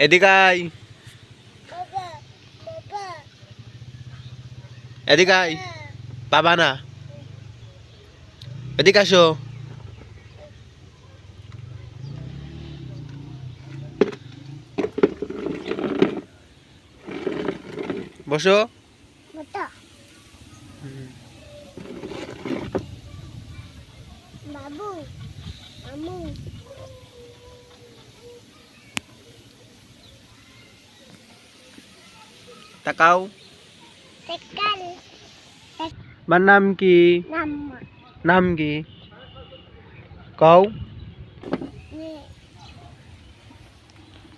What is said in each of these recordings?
এদিকে আয়। বাবা বাবা। এদিকে আয়। বাবা। না। এদিকে আসো। বসো। বাবু আমু। তাকাও। তোমার নাম কি? নাম। কি? কও।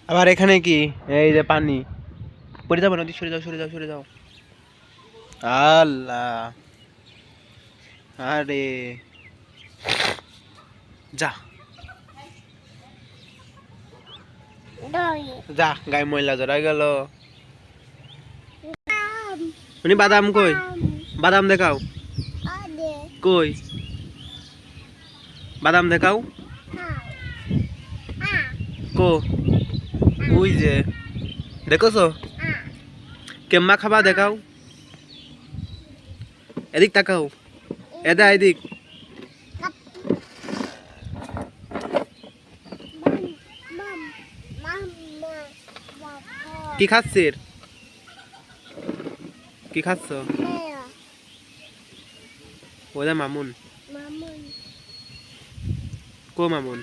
আবার এখানে কি? এই যে পানি। পড়ে যাব নদী সরে যাও সরে যাও সরে যাও। আল্লাহ। আরে। যা। যা গায়ে ময়লা জড়াই গেল। উনি বাদাম কই? বাদাম দেখাও। কই? বাদাম দেখাও। কো? ওই যে। দেখছ? কেম্মা খাবা দেখাও। এদিক তাকাও। এদা এদিক। কি খাচ্ছিস? কি খাচ্ছ? মেয়া ওদা মামুন। কো মামুন।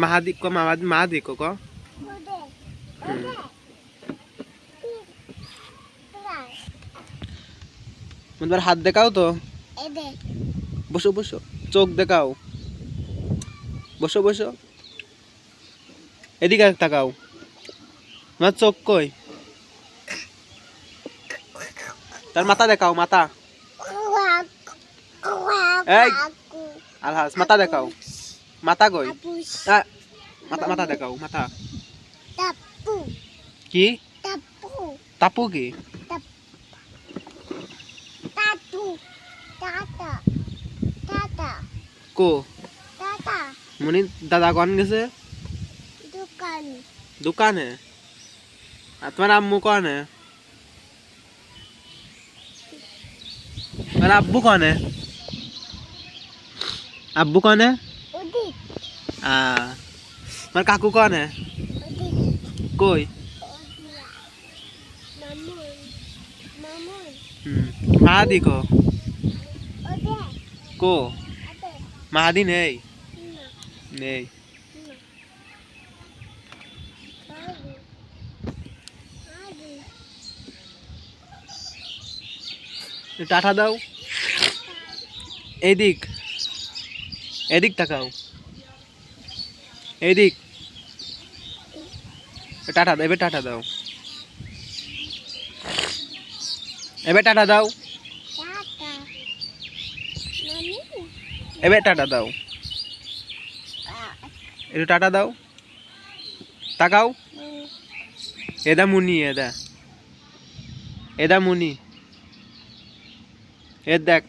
মাহাদি, কো মাহাদি মাহাদি কো কো। তোমার হাত দেখাও তো। বসো বসো। চোখ দেখাও। বসো বসো। এদিকে তাকাও। তোমার চোখ কই? তার মাথা দেখাও মাথা কুয়াক কুয়াক এই। আকু আলহাস মাথা দেখাও মাথা কই আপুস আ, মাথা মাথা দেখাও মাথা tapu কি tapu তাপু কি tatu tata tata কো tata মনি দাদা কন গেছে dukan দোকানে আর তোমার আম্মু কনে তোমার আব্বু কনে আব্বু কনে udik আ তোমার কাকু কনে কই মাহাদি কো কো মাহাদি নেই নেই টাটা দাও এদিক। এদিক তাকাও। এদিক। টাটা, এবার টাটা দাও। এবার টাটা দাও। এবার টাটা দাও। একটু টাটা দাও। তাকাও। এদা মুনি, এদা। এদা মুনি। এ দেখ